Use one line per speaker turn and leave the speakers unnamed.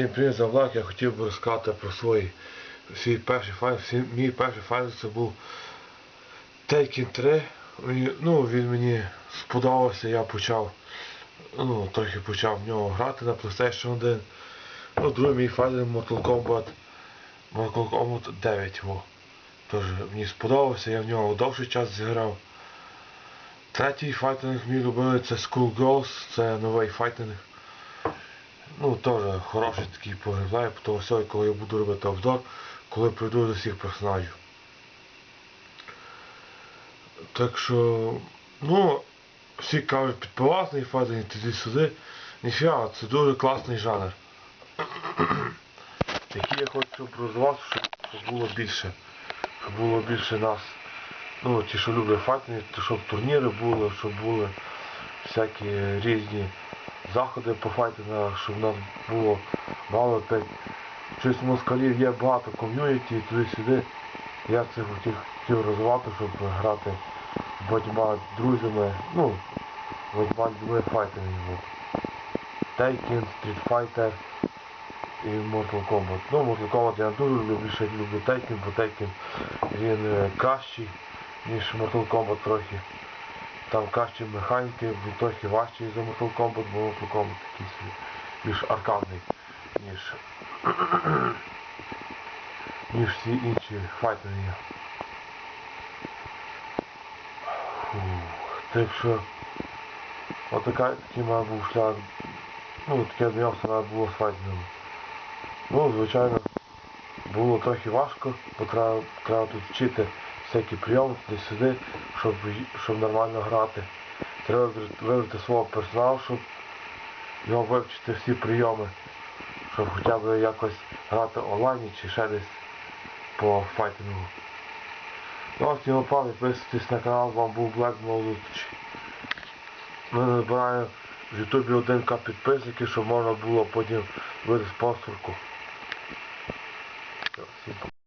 Всім привіт за влак. Я хотів би розказати про свій, свій перший файл. Мій перший файл це був Taken 3. Мені- Ну, він мені сподобався, я почав ну, трохи почав в нього грати на PlayStation 1. Ну, другий мій файл Mortal Kombat Mortal Kombat 9. Во. Тож мені сподобався, я в нього довший час зіграв. Третій файтинг мій любимий це Schoolgirls, це новий файтинг. Ну, теж хороший такий погребляє, тому все, коли я буду робити обзор, коли прийду до всіх персонажів. Так що, ну, всі кажуть підпивасний файтинг, туди-сюди. Ніфіга, це дуже класний жанр. Який я хочу щоб, щоб було більше. Щоб було більше нас. Ну, ті, що люблять файтинг, щоб турніри були, щоб були всякі різні заходи по файтингах, щоб в нас було мало опять. Щось москалів є багато ком'юніті туди-сюди. Я це хотів, хотів розвивати, щоб грати з багатьма друзями, ну, з багатьма людьми файтингів. Taken, Street Fighter і Mortal Kombat. Ну, Mortal Kombat я дуже люблю, більше люблю Taken, бо Taken він е, кращий, ніж Mortal Kombat трохи. Там кращі механіки, він трохи важчий за Mortal Kombat, бо Mortal Kombat такий більш аркадний, ніж ніж всі інші файтинги. Так що отака такий має був шлях. Ну, таке знайомство навіть було з файтингом. Ну, звичайно, було трохи важко, бо треба, треба тут вчити всякі прийоми туди-сюди, щоб, щоб нормально грати. Треба вибрати свого персоналу, щоб його вивчити всі прийоми, щоб хоча б якось грати онлайн чи ще десь по файтингу. Ну, ось його пан, підписуйтесь на канал, вам був Black Молодич. Ми набираємо в Ютубі 1к підписників, щоб можна було потім вийти спонсорку.